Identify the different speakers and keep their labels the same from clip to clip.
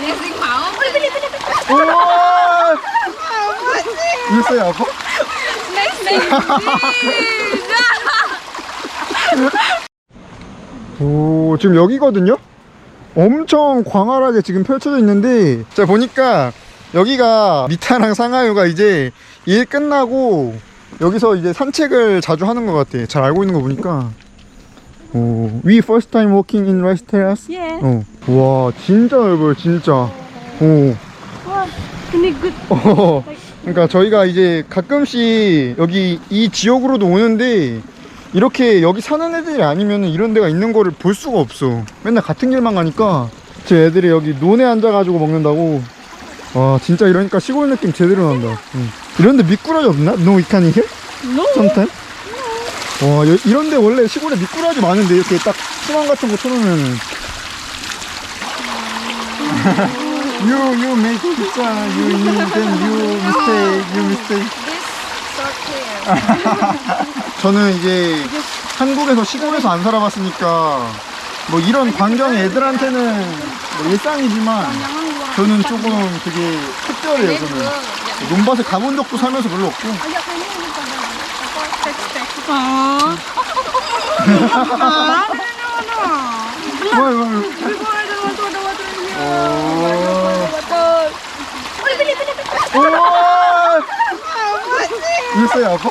Speaker 1: Dia sing mau.
Speaker 2: 우와! 있어요, 아빠? 오, 지금 여기거든요? 엄청 광활하게 지금 펼쳐져 있는데, 제가 보니까 여기가 미타랑 상하유가 이제 일 끝나고 여기서 이제 산책을 자주 하는 것 같아. 잘 알고 있는 거 보니까. 오, we first time walking in rice terrace?
Speaker 3: Yeah.
Speaker 2: 어. 와, 진짜 넓어요, 진짜. 오.
Speaker 3: Wow, ini good.
Speaker 2: 어, 그러니까 저희가 이제 가끔씩 여기 이 지역으로도 오는데 이렇게 여기 사는 애들이 아니면 이런 데가 있는 거를 볼 수가 없어. 맨날 같은 길만 가니까 제 애들이 여기 논에 앉아가지고 먹는다고. 와 진짜 이러니까 시골 느낌 제대로 난다. 응. 이런데 미꾸라지 없나? No, we can here?
Speaker 3: No.
Speaker 2: Sometime? 와 여- 이런데 원래 시골에 미꾸라지 많은데 이렇게 딱 수만 같은 거 쳐놓으면 You you make pizza you eat then you mistake you mistake. 저는 이제 한국에서 시골에서 안 살아봤으니까 뭐 이런 광경이 애들한테는 뭐 일상이지만 저는 조금 되게 특별해요 저는. 논밭에 가본 적도 살면서 별로 없고
Speaker 3: Aww.
Speaker 2: 뭐, 뭐, 뭐. 오. 우와. 있어요 아빠?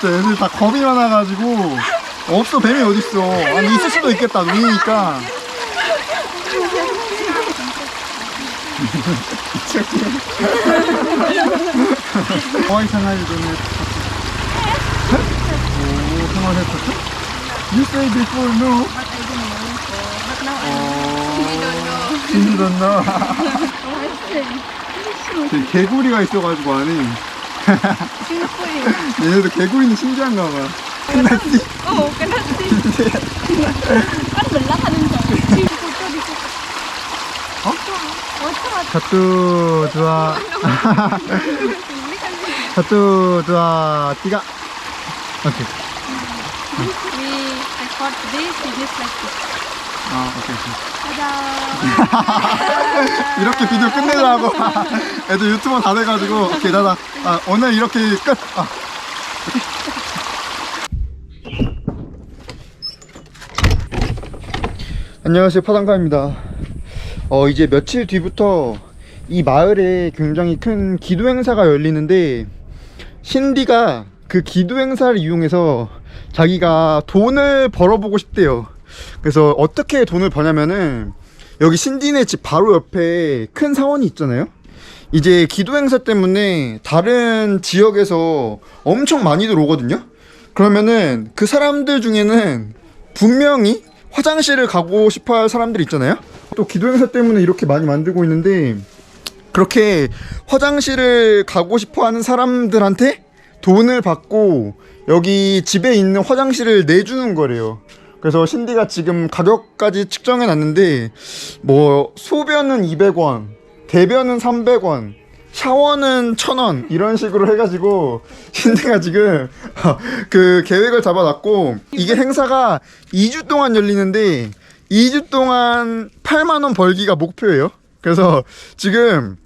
Speaker 2: 진짜 애들 다 겁이 많아가지고 없어 뱀이 어딨어 아니 있을 수도 있겠다 눈이니까 하와이 상하이 전에 오 생활 했었어? You say before no You don't know 저기 개구리가 있어가지고 안에 얘네도 개구리는 신기한가 봐 끝났지?
Speaker 3: Oh, kan ini. Foto di situ.
Speaker 2: 자뚜 좋아 자뚜 좋아 띠가. 오케이.
Speaker 3: We record this, this like this.
Speaker 2: 아 오케이 오케이. 이렇게 비디오 끝내자고. 애들 유튜버 다 돼가지고. 오케이 나다. 아 오늘 이렇게 끝. 아. 안녕하세요 파당가입니다 어 이제 며칠 뒤부터 이 마을에 굉장히 큰 기도 행사가 열리는데 신디가 그 기도 행사를 이용해서 자기가 돈을 벌어보고 싶대요 그래서 어떻게 돈을 버냐면은 여기 신디네 집 바로 옆에 큰 사원이 있잖아요. 이제 기도 행사 때문에 다른 지역에서 엄청 많이들 오거든요. 그러면은 그 사람들 중에는 분명히 화장실을 가고 싶어 할 사람들 있잖아요. 또 기도 행사 때문에 이렇게 많이 만들고 있는데 그렇게 화장실을 가고 싶어 하는 사람들한테 돈을 받고 여기 집에 있는 화장실을 내주는 거래요. 그래서 신디가 지금 가격까지 측정해 놨는데 뭐 소변은 200원, 대변은 300원, 샤워는 1000원 이런 식으로 해 가지고 신디가 지금 그 계획을 잡아 놨고 이게 행사가 2주 동안 열리는데 2주 동안 8만 원 벌기가 목표예요. 그래서 지금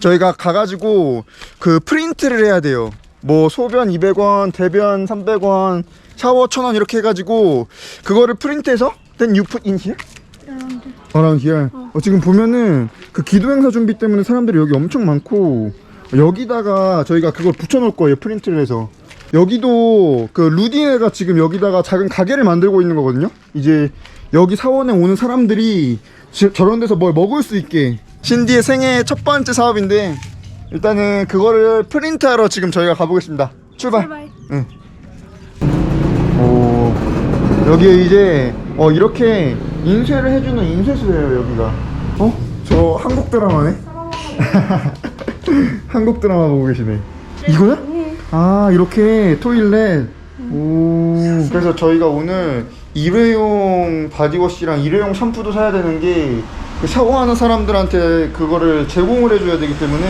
Speaker 2: 저희가 가가지고 그 프린트를 해야 돼요. 뭐 소변 200원, 대변 300원, 샤워 1000원 이렇게 해가지고 그거를 프린트해서 then you put in here? around here. 어, 지금 보면은 그 기도 행사 준비 때문에 사람들이 여기 엄청 많고 여기다가 저희가 그걸 붙여놓을 거예요 프린트를 해서 여기도 그 루디네가 지금 여기다가 작은 가게를 만들고 있는 거거든요. 이제 여기 사원에 오는 사람들이 지- 저런 데서 뭘 먹을 수 있게 신디의 생애 첫 번째 사업인데 일단은 그거를 프린트하러 지금 저희가 가보겠습니다. 출발.
Speaker 3: Bye.
Speaker 2: 응. 오 여기에 이제 어 이렇게 인쇄를 해주는 인쇄소예요 여기가. 어? 저 한국 드라마네. 한국 드라마 보고 계시네. 이거야? 아 이렇게 토일렛. 오. 그래서 저희가 오늘 일회용 바디워시랑 일회용 샴푸도 사야 되는 게그 샤워하는 사람들한테 그거를 제공을 해줘야 되기 때문에.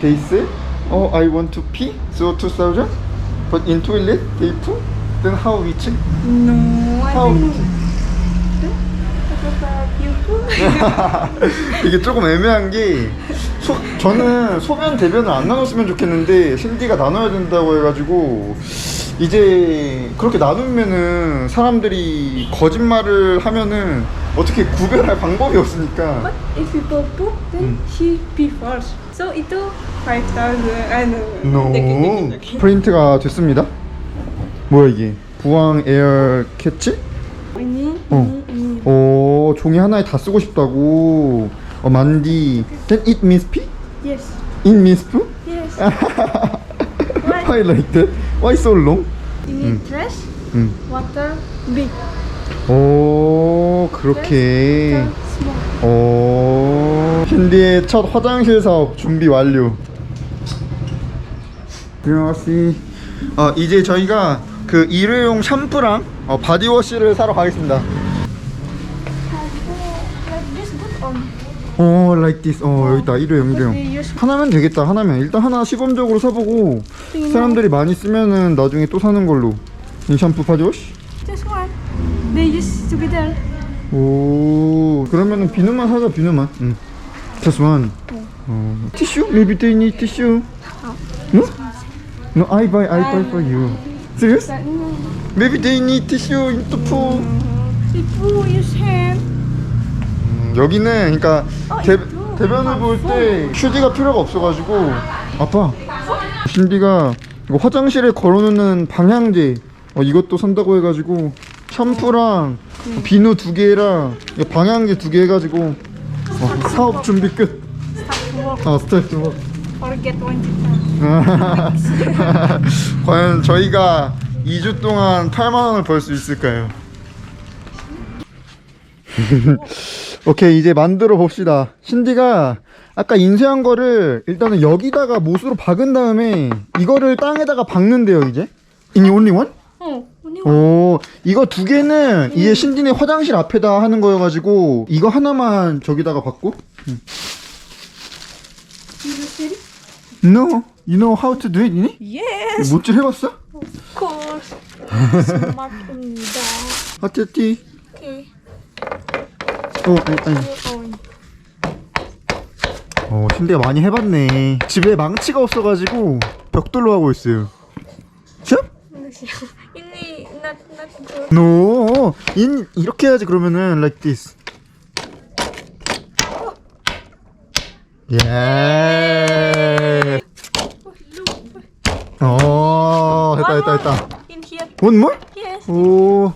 Speaker 2: They say, oh I want to pee, so 2,000. But in toilet they poo. Then how we check?
Speaker 3: No, I
Speaker 2: How we
Speaker 3: think
Speaker 2: check? 이게 조금 애매한 게 소, 저는 소변 대변을 안 나눴으면 좋겠는데 신디가 나눠야 된다고 해가지고 이제 그렇게 나누면은 사람들이 거짓말을 하면은 어떻게 구별할 방법이 없으니까
Speaker 3: But if people poop, then she pee first. So itu 5,000. I know.
Speaker 2: No 프린트가 됐습니다 뭐야 이게 부항 에어 캐치?
Speaker 3: Ini,
Speaker 2: 어.
Speaker 3: ini, ini.
Speaker 2: 오 종이 하나에 다 쓰고 싶다고 어 만디 Then it means pee?
Speaker 3: Yes.
Speaker 2: It means poo?
Speaker 3: Yes.
Speaker 2: Why like that? Why so long?
Speaker 3: Ini trash,
Speaker 2: 음.
Speaker 3: water, big.
Speaker 2: 오 그렇게.
Speaker 3: Water, small.
Speaker 2: 오. 신디의 첫 화장실 사업 준비 완료. 안녕하세요. 어 이제 저희가 그 일회용 샴푸랑 어, 바디워시를 사러 가겠습니다 오 like this 어 여기 있다 일회용 일회용 하나면 되겠다 하나면 일단 하나 시범적으로 사보고 사람들이 많이 쓰면은 나중에 또 사는 걸로 이 샴푸 바디워시
Speaker 3: just one. They use together.
Speaker 2: 오 그러면은 비누만 사자 비누만 응 just one 어. 티슈? Maybe they need tissue No? No I buy I buy for you Serious?
Speaker 3: Like, mm,
Speaker 2: Maybe they need tissue in the pool
Speaker 3: people use hand.
Speaker 2: 음, 여기는 그러니까 대, 대변을 볼 때 휴지가 필요가 없어가지고. 아빠 신디가 이거 화장실에 걸어놓는 방향제. 어, 이것도 산다고 해가지고 샴푸랑 비누 두 개랑 방향제 두 개 해가지고. 어, 사업 준비 끝. 어. 스타트 워.
Speaker 3: Forget one
Speaker 2: 과연 저희가 2주 동안 8만 원을 벌 수 있을까요? 오케이 이제 만들어 봅시다. 신디가 아까 인쇄한 거를 일단은 여기다가 못으로 박은 다음에 이거를 땅에다가 박는데요 이제. In only one?
Speaker 3: One.
Speaker 2: 오 이거 두 개는 이게 신디네 화장실 앞에다 하는 거여가지고 이거 하나만 저기다가 박고. 응.
Speaker 3: You ready?
Speaker 2: No, you know how to do it, 이니?
Speaker 3: Yes,
Speaker 2: 못질 해봤어?
Speaker 3: of course. Smart입니다.
Speaker 2: 어쨌지? 어, 아 니, 아니.
Speaker 3: On.
Speaker 2: 어, 신대가 많이 해봤네. 집에 망치가 없어가지고 벽돌로 하고 있어요. 샵?
Speaker 3: Not not good.
Speaker 2: No, 인 이렇게 해야지 그러면은 like this. 예. 어, 됐다, 됐다, 됐다.
Speaker 3: In here.
Speaker 2: One more?
Speaker 3: Yes.
Speaker 2: 오.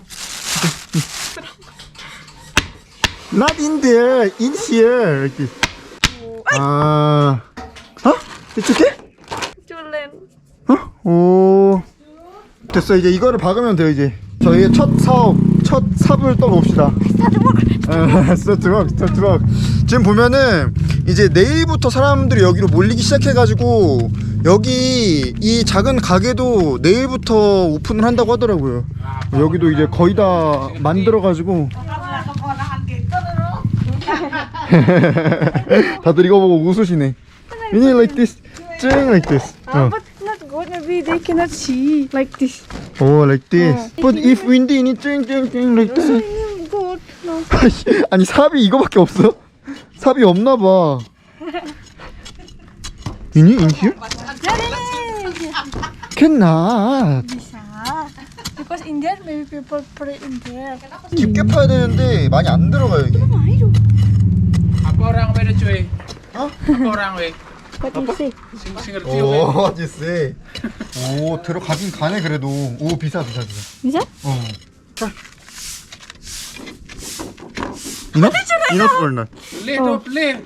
Speaker 2: Not in there, in here. This. 아, 어? It's okay?
Speaker 3: Julen.
Speaker 2: 어? 오. 됐어 이제 이거를 박으면 돼요 이제 저희의 첫 사업 첫 삽을 떠봅시다 스타트 워 스타트 워 지금 보면은 이제 내일부터 사람들이 여기로 몰리기 시작해가지고 여기 이 작은 가게도 내일부터 오픈을 한다고 하더라고요 여기도 이제 거의 다 만들어가지고 다들 이거 보고 웃으시네 You need like this 찡 like this 어.
Speaker 3: But not good. Maybe they cannot see like this.
Speaker 2: 오, like this. But if windy,你 찡찡찡 like that.
Speaker 3: Good. No.
Speaker 2: 아씨, 아니 삽이 이거밖에 없어? 삽이 없나 봐. 이니 in here? Cannot.
Speaker 3: Bisa. Because in there maybe people it in there.
Speaker 2: 깊게 파야 되는데 많이 안 들어가 여기.
Speaker 4: Apa orang beda cuy?
Speaker 2: Hah?
Speaker 4: Apa orang we?
Speaker 3: What you say?
Speaker 4: Sing sing ngerti we?
Speaker 2: 오, 어디세? 오, 들어가긴 가네 그래도. 오, 비싸 비싸 비싸.
Speaker 3: Bisa?
Speaker 2: 어. 자. Enough or not?
Speaker 4: Pelih tu, pelih.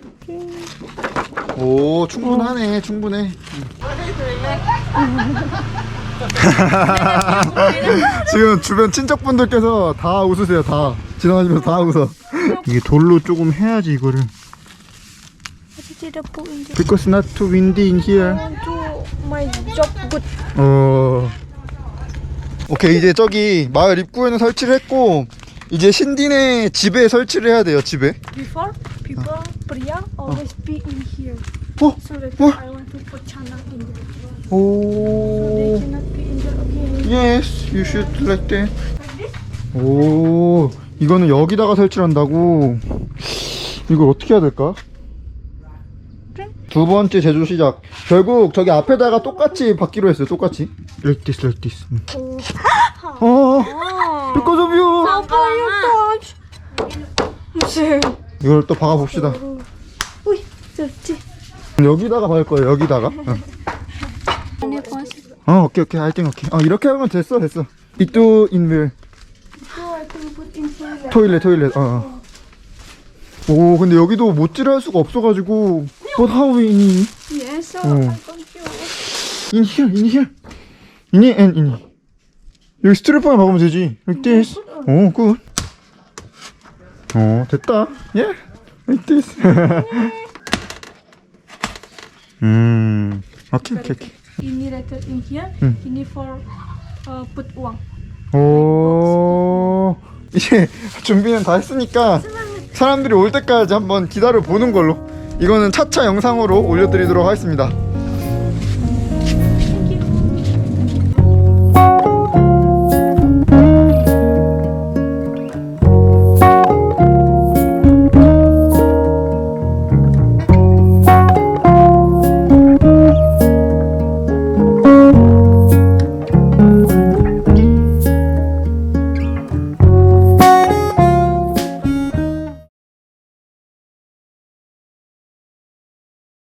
Speaker 2: 오 충분하네 충분해 지금 주변 친척분들께서 다 웃으세요 다 지나가시면서 다 웃어 이게 돌로 조금 해야지 이거를? Because not too windy in here
Speaker 3: I want to my job good.
Speaker 2: 어 오케이 이제 저기 마을 입구에는 설치를 했고 이제 신디네 집에 설치를 해야 돼요 집에
Speaker 3: Before people pria always be in here.
Speaker 2: 어?
Speaker 3: So that
Speaker 2: 어?
Speaker 3: I want to put chana in there. They
Speaker 2: 오
Speaker 3: cannot be in there. Okay.
Speaker 2: Yes, you should like that. 오, 이거는 여기다가 설치를 한다고. 이걸 어떻게 해야 될까? 두 번째 제조 시작. 결국 저기 앞에다가 똑같이 받기로 했어요. 똑같이. Like this, like this. 음. 어, because of you. 이걸 또 박아 봅시다.
Speaker 3: Ui, jadi.
Speaker 2: 여기다가 박을 거예요. 여기다가. 어.
Speaker 3: Ini pos.
Speaker 2: 어, 오케이, 오케이. I think 오케이. 어, 이렇게 하면 됐어, 됐어. 이또 인웰.
Speaker 3: Oh, itu put in toilet.
Speaker 2: 토일렛, 토일렛. 어, 어. 오, 근데 여기도 못질할 수가 없어가지고. But how we in?
Speaker 3: Yes, so
Speaker 2: Oh.
Speaker 3: I'm confused.
Speaker 2: In here, in here. In here and in here. 여기 스트랩만 박으면 되지. Like this. 오, 굿. 어, 됐다. Yeah. Like this. 음. 오케이, 오케이, 오케이.
Speaker 3: Ini rated in here.
Speaker 2: Hmm.
Speaker 3: Ini for uh, put uang.
Speaker 2: 오 이제 준비는 다 했으니까 사람들이 올 때까지 한번 기다려 보는 걸로. 이거는 차차 영상으로 올려드리도록 하겠습니다